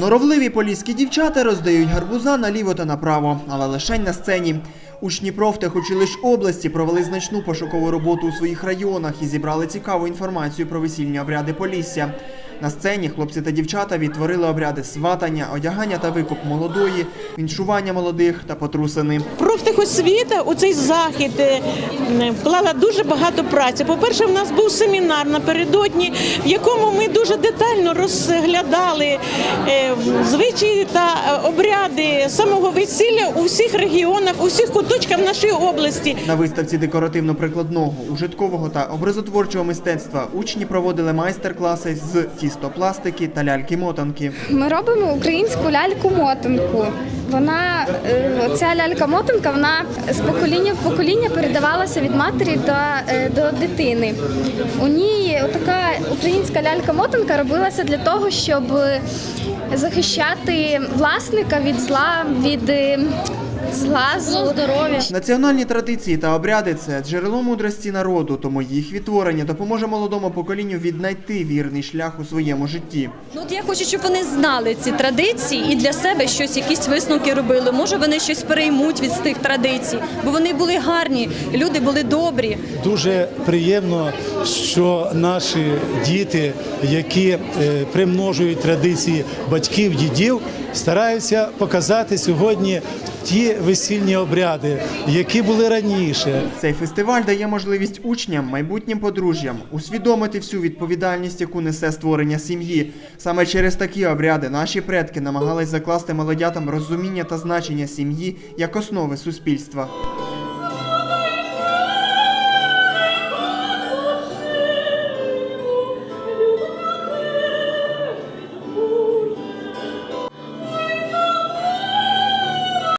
Норовливі поліські дівчата роздають гарбуза наліво та направо, але лишень на сцені. Учні профтехучилищ області провели значну пошукову роботу у своїх районах і зібрали цікаву інформацію про весільні обряди Полісся. На сцені хлопці та дівчата відтворили обряди сватання, одягання та викуп молодої, віншування молодих та потрусини. Профтехосвіта у цей захід е, вклала дуже багато праці. По-перше, в нас був семінар напередодні, в якому ми дуже детально розглядали е, звичаї та е, обряди самого весілля у всіх регіонах, у всіх куточках нашої області. На виставці декоративно-прикладного, ужиткового та образотворчого мистецтва учні проводили майстер-класи з тістопластики та ляльки-мотанки. Ми робимо українську ляльку-мотанку. Вона е, ця лялька-мотанка вона з покоління в покоління передавалася від матері до, е, до дитини. У ній така українська лялька-мотанка робилася для того, щоб захищати власника від зла, від е, здоров'я. Національні традиції та обряди це джерело мудрості народу, тому їх відтворення допоможе молодому поколінню віднайти вірний шлях у своєму житті. Ну, от я хочу, щоб вони знали ці традиції і для себе щось, якісь висновки робили. Може, вони щось переймуть від тих традицій, бо вони були гарні, люди були добрі. Дуже приємно, що наші діти, які е, примножують традиції батьків, дідів, стараються показати сьогодні ті весільні обряди, які були раніше. Цей фестиваль дає можливість учням, майбутнім подружжям усвідомити всю відповідальність, яку несе створення сім'ї. Саме через такі обряди наші предки намагались закласти молодятам розуміння та значення сім'ї як основи суспільства.